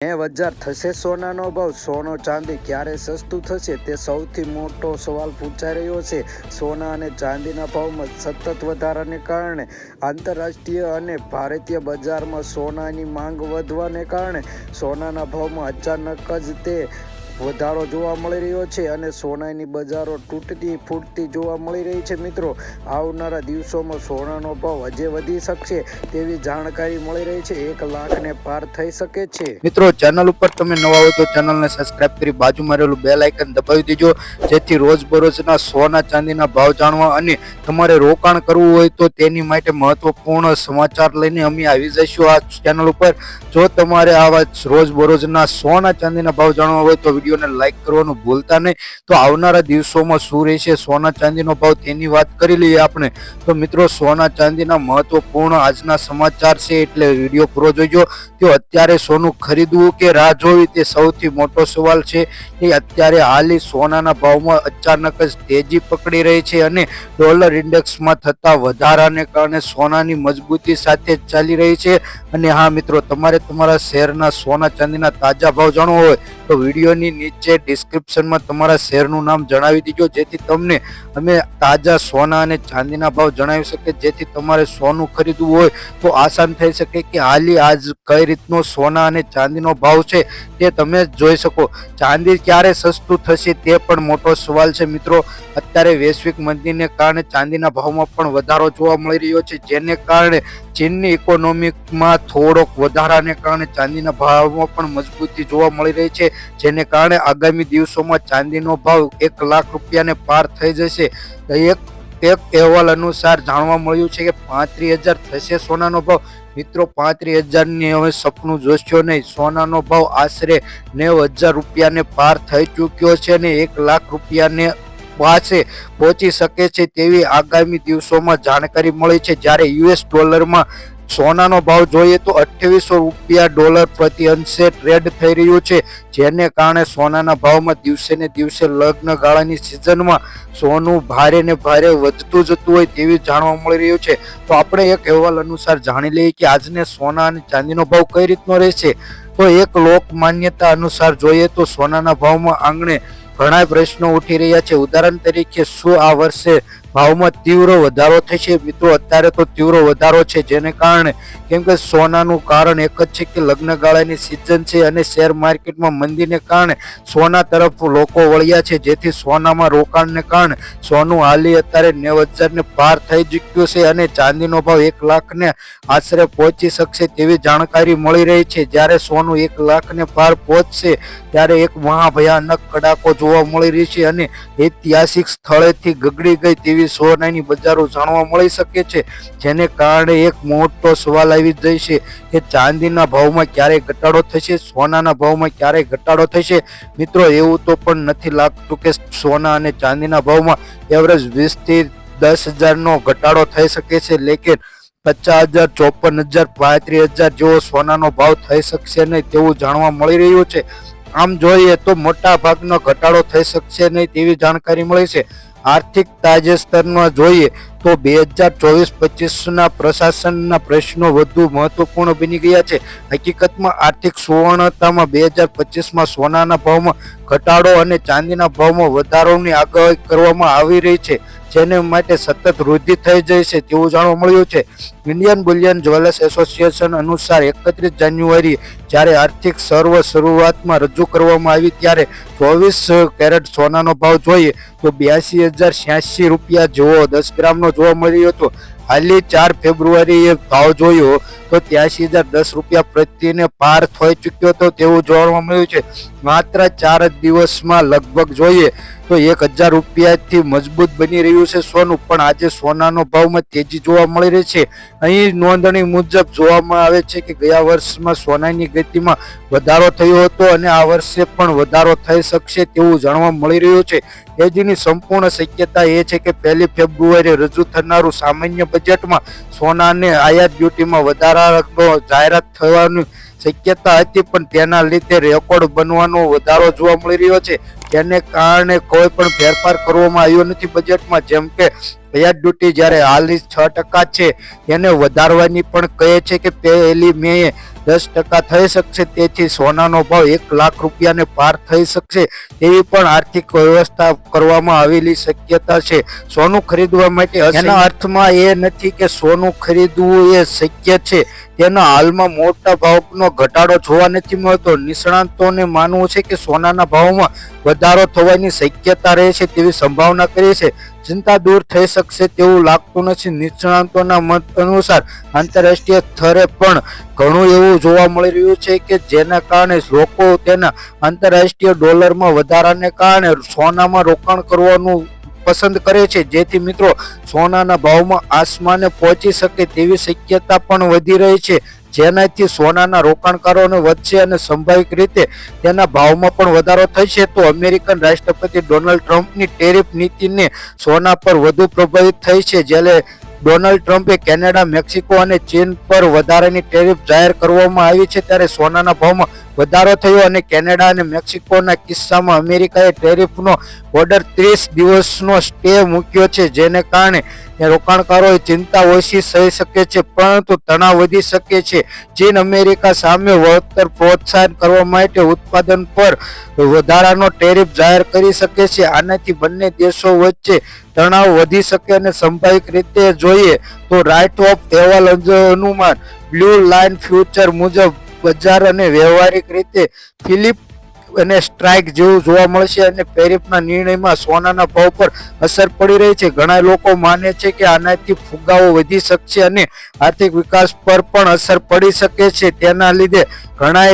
ને હજાર થશે સોનાનો ભાવ. સોનો ચાંદી ક્યારે સસ્તું થશે તે સૌથી મોટો સવાલ પૂછાઈ રહ્યો છે. સોના અને ચાંદીના ભાવમાં સતત વધારાને કારણે આંતરરાષ્ટ્રીય અને ભારતીય બજારમાં સોનાની માંગ વધવાને કારણે સોનાના ભાવમાં અચાનક જ તે વધારો જોવા મળી રહ્યો છે અને સોનાની બજારો તૂટતી ફૂટતી જોવા મળી રહી છે. મિત્રો, આવનારા દિવસોમાં સોનાનો ભાવ હજે વધી શકશે તેવી જાણકારી મળી રહી છે. એક લાખને પાર થઈ શકે છે. મિત્રો, ચેનલ ઉપર તમે નવા હોય તો ચેનલને સબસ્ક્રાઇબ કરી બાજુમાં રહેલું બેલ આઇકન દબાવી દેજો. જેથી રોજબરોજના સોના ચાંદીના ભાવ જાણવા અને તમારે રોકાણ કરવું હોય તો તેની માટે મહત્વપૂર્ણ સમાચાર લઈને અમે આવી જઈશું આ ચેનલ ઉપર. જો તમારે આવા રોજબરોજના સોના ચાંદીના ભાવ જાણવા હોય તો વિડીયોને લાઈક કરવાનું ભૂલતા નહીં. તો આવનારા દિવસોમાં શું રહેશે? સોના ચાંદીનો ભાવ તેની વાત કરી લઈએ આપણે. તો મિત્રો, સોના ચાંદીના મહત્વપૂર્ણ આજના સમાચાર છે એટલે વીડિયો પૂરો જોઈજો તો અત્યારે સોનું ખરીદવું કે રાહ જોવી તે સૌથી મોટો સવાલ છે. એ અત્યારે હાલી સોનાના ભાવમાં અચાનક જ તેજી પકડી રહી છે અને ડોલર ઇન્ડેક્સમાં થતા વધારાને કારણે સોનાની મજબૂતી સાથે ચાલી રહી છે. અને હા મિત્રો, તમારે તમારા શહેરના સોના ચાંદીના તાજા ભાવ જાણવો હોય તો વિડીયોની નીચે ડિસ્ક્રિપ્શનમાં તમારા શેરનું નામ જણાવી દીજો, જેથી તમને અમે તાજા સોના અને ચાંદીના ભાવ જણાવી શકીએ. જેથી તમારે સોનું ખરીદવું હોય તો આસાન થઈ શકે કે હાલી આજ કઈ રીતનો સોના અને ચાંદીનો ભાવ છે તે તમે જોઈ શકો. ચાંદી ક્યારે સસ્તું થશે તે પણ મોટો સવાલ છે મિત્રો. અત્યારે વૈશ્વિક મંદીને કારણે ચાંદીના ભાવમાં પણ વધારો જોવા મળી રહ્યો છે, જેને કારણે ચીનની ઇકોનોમિકમાં થોડોક વધારાને કારણે ચાંદીના ભાવમાં પણ મજબૂતી જોવા મળી રહી છે, જેને કારણે આગામી દિવસોમાં ચાંદીનો ભાવ એક લાખ રૂપિયાને પાર થઈ જશે. એક એક અહેવાલ અનુસાર જાણવા મળ્યું છે કે પાંત્રીસ હજાર થશે સોનાનો ભાવ. મિત્રો, પાંત્રીસ હજારની હવે સપનું જોશો નહીં. સોનાનો ભાવ આશરે નેવ હજાર રૂપિયાને પાર થઈ ચૂક્યો છે અને એક લાખ રૂપિયાને પાસે પહોંચી શકે છે તેવી આગામી દિવસોમાં જાણકારી મળી છે. જ્યારે યુએસ ડોલરમાં સોનાનો ભાવ જોઈએ તો અઠ્યાવીસો રૂપિયા ડોલર પ્રતિ અંશે ટ્રેડ થઈ રહ્યું છે, જેને કારણે સોનાના ભાવમાં દિવસે ને દિવસે લગ્ન ગાળાની સિઝનમાં સોનું ભારે ને ભારે વધતું જતું હોય તેવી જાણવા મળી રહ્યું છે. તો આપણે એક અહેવાલ અનુસાર જાણી લઈએ કે આજને સોના અને ચાંદીનો ભાવ કઈ રીતનો રહેશે? તો એક લોક માન્યતા અનુસાર જોઈએ તો સોનાના ભાવમાં આંગણે ઘણા પ્રશ્નો ઉઠી રહ્યા છે. ઉદાહરણ તરીકે, શું આ વર્ષે ભાવમાં તીવ્ર વધારો થશે? મિત્રો, અત્યારે તો તીવ્ર વધારો છે, જેને કારણે કેમ કે સોનાનું કારણ એક જ છે કે લગ્નગાળાની સિઝન છે અને શેર માર્કેટમાં મંદીને કારણે સોના તરફ લોકો વળ્યા છે. જેથી સોનામાં રોકાણને કારણે સોનું હાલી અત્યારે નેવ હજારને પાર થઈ ચૂક્યું છે અને ચાંદીનો ભાવ એક લાખને આશરે પહોંચી શકશે તેવી જાણકારી મળી રહી છે. જ્યારે સોનું એક લાખને પાર પહોંચશે ત્યારે એક મહાભયાનક કડાકો જોવા મળી રહી છે અને ઐતિહાસિક સ્થળેથી ગગડી ગઈ તેવી સોનાની બજારો જાણવા મળી શકે છે. જેને કારણે એક મોટો સવાલ આવી છે કે ચાંદીના ભાવમાં ક્યારેય ઘટાડો થશે, સોનાના ભાવમાં ક્યારેય ઘટાડો થશે? મિત્રો, એવું તો પણ નથી લાગતું કે સોના અને ચાંદીના ભાવમાં એવરેજ વીસથી દસ હજારનો ઘટાડો થઈ શકે છે. લેકિન પચાસ હજાર, ચોપન હજાર, પાંત્રીસ હજાર જેવો સોનાનો ભાવ થઈ શકશે નહીં તેવું જાણવા મળી રહ્યું છે. આમ જોઈએ તો મોટા ભાગનો ઘટાડો થઈ શકશે નહીં તેવી જાણકારી મળી છે. આર્થિક તાજેતરમાં જોઈએ તો બે હજાર ચોવીસ પચીસના પ્રશાસનના પ્રશ્નો વધુ મહત્વપૂર્ણ બની ગયા છે. હકીકતમાં આર્થિક સુવર્ણતામાં બે હજાર પચીસમાં સોનાના ભાવમાં ઘટાડો અને ચાંદીના ભાવમાં વધારોની આગાહી કરવામાં આવી રહી છે, જેને માટે સતત વૃદ્ધિ થઈ જાય છે તેવું જાણવા મળ્યું છે. ઇન્ડિયન બુલિયન જ્વેલર્સ એસોસિએશન અનુસાર એકત્રીસ જાન્યુઆરી જ્યારે આર્થિક સર્વ શરૂઆતમાં રજૂ કરવામાં આવી ત્યારે ચોવીસ કેરેટ સોનાનો ભાવ જોઈએ તો બ્યાસી હજાર છ્યાસી રૂપિયા જેવો દસ ગ્રામનો જોવા મળ્યું હતો. હાલની ચાર ફેબ્રુઆરીએ ભાવ જોયો તો ત્યાસી હજાર દસ રૂપિયા પ્રત્યેને પાર થઈ ચૂક્યો હતો તેવું જોવા મળ્યું છે. માત્ર ચાર જ દિવસમાં લગભગ જોઈએ તો એક હજાર રૂપિયાથી મજબૂત બની રહ્યું છે સોનું, પણ આજે સોનાનો ભાવમાં તેજી જોવા મળી રહી છે. અહીં નોંધણી મુજબ જોવામાં આવે છે કે ગયા વર્ષમાં સોનાની ગતિમાં વધારો થયો હતો અને આ વર્ષે પણ વધારો થઈ શકશે તેવું જાણવા મળી રહ્યું છે. તેજીની સંપૂર્ણ શક્યતા એ છે કે પહેલી ફેબ્રુઆરીએ રજૂ થનારું સામાન્ય બજેટમાં સોનાને આયાત ડ્યુટીમાં વધારાનો જાહેરાત થવાની શક્યતા હતી, પણ તેના લીધે રેકોર્ડ બનવાનો વધારો જોવા મળી રહ્યો છે. તેને કારણે કોઈ પણ ફેરફાર કરવામાં આવ્યો નથી બજેટમાં. જેમ કે પેજ ડ્યુટી જ્યારે હાલની છ ટકા છે એને વધારવાની પણ કહે છે કે પહેલી મે દસ ટકા થઈ શકશે તેથી સોનાનો ભાવ એક લાખ રૂપિયાને પાર થઈ શકશે તેવી પણ આર્થિક વ્યવસ્થા કરવામાં આવેલી શક્યતા છે. સોનું ખરીદવા માટે એના અર્થમાં એ નથી કે સોનું ખરીદવું એ શક્ય છે. તેના હાલમાં મોટા ભાવનો ઘટાડો જોવા નથી મળતો. નિષ્ણાંતોને માનવું છે કે સોનાના ભાવમાં વધારો થવાની શક્યતા રહે છે તેવી સંભાવના કરી છે. ચિંતા દૂર થઈ શકશે તેવું લાગતું નથી. નિષ્ણાંતોના મત અનુસાર આંતરરાષ્ટ્રીય સ્તરે પણ ઘણું એવું જોવા મળી રહ્યું છે કે જેના કારણે લોકો તેના આંતરરાષ્ટ્રીય ડોલરમાં વધારાને કારણે સોનામાં રોકાણ કરવાનું પસંદ કરે છે. જેથી મિત્રો, સોનાના ભાવમાં આસમાને પહોંચી શકે તેવી શક્યતા પણ વધી રહી છે. જેનાથી સોનાના રોકાણકારોને વધશે અને સંભાવિક રીતે તેના ભાવમાં પણ વધારો થશે, તો અમેરિકન રાષ્ટ્રપતિ ડોનાલ્ડ ટ્રમ્પની ટેરિફ નીતિને સોના પર વધુ પ્રભાવિત થઈ છે. જ્યારે ડોનાલ્ડ ટ્રમ્પે કેનેડા, મેક્સિકો અને ચીન પર વધારાની ટેરિફ જાહેર કરવામાં આવી છે, ત્યારે સોનાના ભાવમાં વધારો થયો અને કેનેડા અને મેક્સિકોના કિસ્સામાં અમેરિકાએ ટેરિફનો ઓર્ડર ત્રીસ દિવસનો સ્ટે મૂક્યો છે, જેને કારણે રોકાણકારોએ ચિંતા ઓછી થઈ શકે છે, પરંતુ તણાવ વધી શકે છે. ચીન અમેરિકા સામે વળતર પ્રોત્સાહન કરવા માટે ઉત્પાદન પર વધારાનો ટેરિફ જાહેર કરી શકે છે. આનાથી બંને દેશો વચ્ચે તણાવ વધી શકે અને સંભાવિક રીતે જોઈએ તો રાઇટ ઓફ અહેવાલ અનુમાન બ્લુ લાઇન ફ્યુચર મુજબ બજાર અને વ્યવહારિક રીતે ફિલિપ અને સ્ટ્રાઇક જેવું જોવા મળશે અને પેરિફના નિર્ણયમાં સોનાના ભાવ પર અસર પડી રહી છે. ઘણા લોકો માને છે કે આનાથી ફુગાવો વધી શકશે અને આર્થિક વિકાસ પર પણ અસર પડી શકે છે. તેના લીધે ઘણા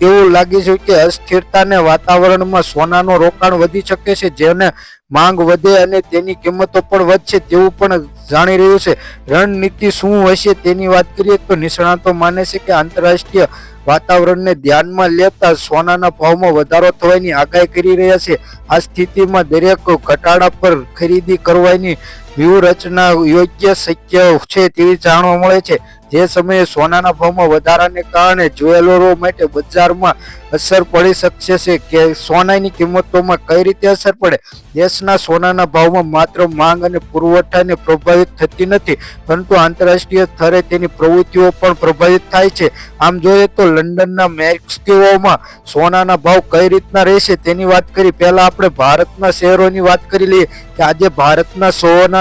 એવું લાગે છે કે અસ્થિરતાને વાતાવરણમાં સોનાનું રોકાણ વધી શકે છે, જેને માંગ વધે અને તેની કિંમતો પણ વધશે તેવું પણ જાણી રહ્યું છે. રણનીતિ શું હશે તેની વાત કરીએ તો નિષ્ણાતો માને છે કે આંતરરાષ્ટ્રીય વાતાવરણને ધ્યાનમાં લેતા સોનાના ભાવમાં વધારો થવાની આગાહી કરી રહ્યા છે. આ સ્થિતિમાં દરેક ઘટાડા પર ખરીદી કરવાની વ્યૂહરચના યોગ્ય શક્ય છે તેવી જાણવા મળે છે. જે સમયે સોનાના ભાવમાં વધારાને કારણે જ્વેલરો માટે બજારમાં અસર પડી શકશે છે કે સોનાની કિંમતોમાં કઈ રીતે અસર પડે? દેશના સોનાના ભાવમાં માત્ર માંગ અને પુરવઠાને પ્રભાવિત થતી નથી, પરંતુ આંતરરાષ્ટ્રીય સ્તરે તેની પ્રવૃત્તિઓ પણ પ્રભાવિત થાય છે. આમ જોઈએ તો લંડનના મેક્સિકોમાં સોનાના ભાવ કઈ રીતના રહેશે તેની વાત કરી. પહેલાં આપણે ભારતના શહેરોની વાત કરી લઈએ કે આજે ભારતના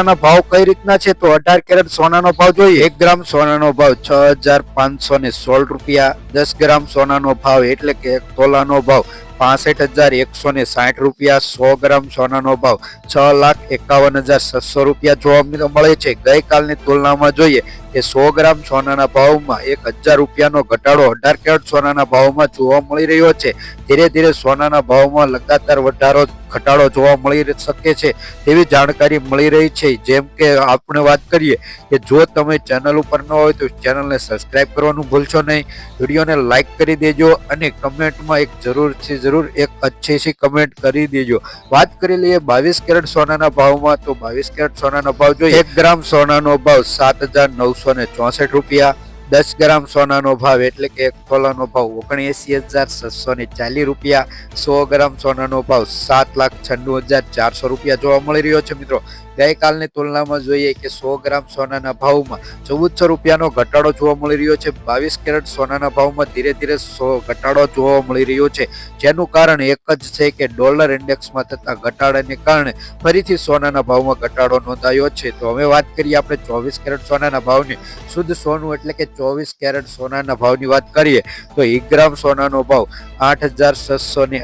સોનાના ભાવ કઈ રીતના છે? તો અઢાર કેરેટ સોનાનો ભાવ જોઈએ. એક ગ્રામ સોનાનો ભાવ છ હજાર પાંચસો ને સોળ રૂપિયા. દસ ગ્રામ સોનાનો ભાવ એટલે કે એક તોલાનો ભાવ પાસઠ હજાર એકસો ને સાઠ રૂપિયા. સો ગ્રામ સોનાનો ભાવ છ લાખ એકાવન હજાર છસો રૂપિયા જોવા મળે છે. ગઈકાલની તુલનામાં જોઈએ કે સો ગ્રામ સોનાના ભાવમાં એક હજાર રૂપિયાનો ઘટાડો અઢાર કેરેટ સોનાના ભાવમાં જોવા મળી રહ્યો છે. ધીરે ધીરે સોનાના ભાવમાં લગાતાર વધારો, ઘટાડો જોવા મળી શકે છે તેવી જાણકારી મળી રહી છે. જેમ કે આપણે વાત કરીએ કે જો તમે ચેનલ ઉપર ન હોય તો ચેનલને સબસ્ક્રાઈબ કરવાનું ભૂલશો નહીં. વિડીયોને લાઇક કરી દેજો અને કમેન્ટમાં એક જરૂર છે, જરૂર એક અચ્છી સી કમેન્ટ કરી દેજો. વાત કરી લઈએ બાવીસ કેરેટ સોનાના ભાવમાં તો બાવીસ કેરેટ સોનાનો ભાવ જોઈએ. એક ગ્રામ સોનાનો ભાવ સાત હજાર નવસો ને ચોસઠ રૂપિયા દસ ગ્રામ સોનાનો ભાવ એટલે કે એક તોલાનો ભાવ ઓગણએંસી હજાર છસો ને ચાલીસ રૂપિયા, સો ગ્રામ સોનાનો ભાવ સાત લાખ છન્નું હજાર ચારસો રૂપિયા જોવા મળી રહ્યો છે મિત્રો. ગઈકાલની તુલનામાં જોઈએ કે સો ગ્રામ સોનાના ભાવમાં ચૌદસો રૂપિયાનો ઘટાડો જોવા મળી રહ્યો છે. બાવીસ કેરેટ સોનાના ભાવમાં ધીરે ધીરે સો ઘટાડો જોવા મળી રહ્યો છે. જેનું કારણ એક જ છે કે ડોલર ઇન્ડેક્સમાં થતા ઘટાડાને કારણે ફરીથી સોનાના ભાવમાં ઘટાડો નોંધાયો છે. તો હવે વાત કરીએ આપણે ચોવીસ કેરેટ સોનાના ભાવની. શુદ્ધ સોનું એટલે કે ચોવીસ કેરેટ સોનાના ભાવની વાત કરીએ, તો એક ગ્રામ સોનાનો ભાવ આઠ હજાર છસો ને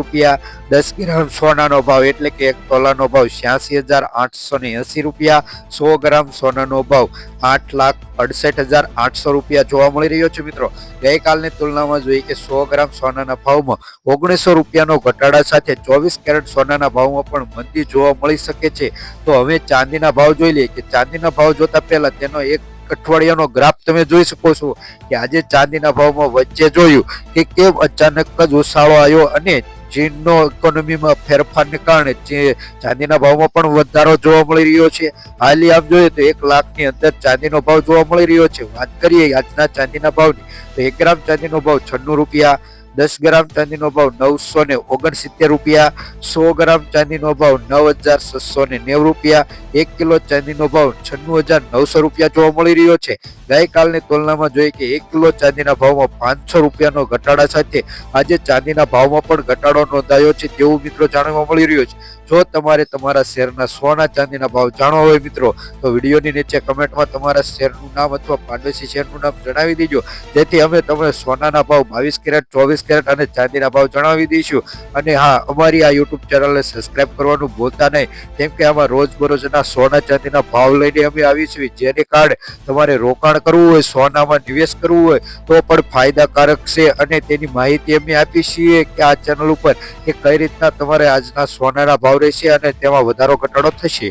રૂપિયા, દસ ગ્રામ સોનાનો ભાવ એટલે કે એક તોલાનો ભાવ છ્યાસી હજાર આઠસો એંસી રૂપિયા, સો ગ્રામ સોનાનો ભાવ આઠ લાખ અડસઠ હજાર આઠસો રૂપિયા જોવા મળી રહ્યો છે મિત્રો. ગઈકાલની તુલનામાં જોઈએ કે સો ગ્રામ સોનાના ભાવમાં ઓગણીસો રૂપિયાનો ઘટાડા સાથે ચોવીસ કેરેટ સોનાના ભાવમાં પણ મંદી જોવા મળી શકે છે. તો હવે ચાંદીના ભાવ જોઈ લઈએ કે ચાંદીના ભાવ જોતા પહેલા તેનો એક અઠવાડિયાનો ગ્રાફ તમે જોઈ શકો છો કે આજે ચાંદીના ભાવમાં વચ્ચે જોયું કે કેમ અચાનક જ ઉછાળો આવ્યો અને ચીનનો ઇકોનોમીમાં ફેરફારને કારણે ચાંદીના ભાવમાં પણ વધારો જોવા મળી રહ્યો છે. હાલી આમ જોઈએ તો એક લાખની અંદર ચાંદીનો ભાવ જોવા મળી રહ્યો છે. વાત કરીએ આજના ચાંદીના ભાવની તો એક ગ્રામ ચાંદીનો ભાવ છન્નું રૂપિયા દસ ગ્રામ ચાંદીનો ભાવ નવસો ને ઓગણસિત્તેર રૂપિયા, સો ગ્રામ ચાંદીનો ભાવ નવ હજાર છસો ને નેવું રૂપિયા, એક કિલો ચાંદીનો ભાવ છન્નું હજાર નવસો રૂપિયા જોવા મળી રહ્યો છે. ગઈકાલની તુલનામાં જોઈએ કે એક કિલો ચાંદીના ભાવમાં પાંચસો રૂપિયાનો ઘટાડા સાથે આજે ચાંદીના ભાવમાં પણ ઘટાડો નોંધાયો છે તેવું મિત્રો જાણવા મળી રહ્યું છે. જો તમારે તમારા શેરના સોના ચાંદીના ભાવ જાણવા હોય મિત્રો, તો વિડીયોની નીચે કમેન્ટમાં તમારા શેરનું નામ અથવા પાંડવેસી શેરનું નામ જણાવી દેજો. જેથી અમે તમને સોનાના ભાવ બાવીસ કેરેટ, ચોવીસ કેરેટ અને ચાંદીના ભાવ જણાવી દઈશું. અને હા, અમારી આ યુટ્યુબ ચેનલને સબસ્ક્રાઇબ કરવાનું ભૂલતા નહીં. કેમ કે આમાં રોજબરોજના સોના ચાંદીના ભાવ લઈને અમે આવીશું જેને કારણે તમારે રોકાણ કરવું હોય, સોનામાં નિવેશ કરવું હોય, તો પણ ફાયદાકારક છે. અને તેની માહિતી અમે આપી છીએ કે આ ચેનલ ઉપર કે કઈ રીતના તમારે આજના સોનાના ભાવ રહેશે અને તેમાં વધારો ઘટાડો થશે.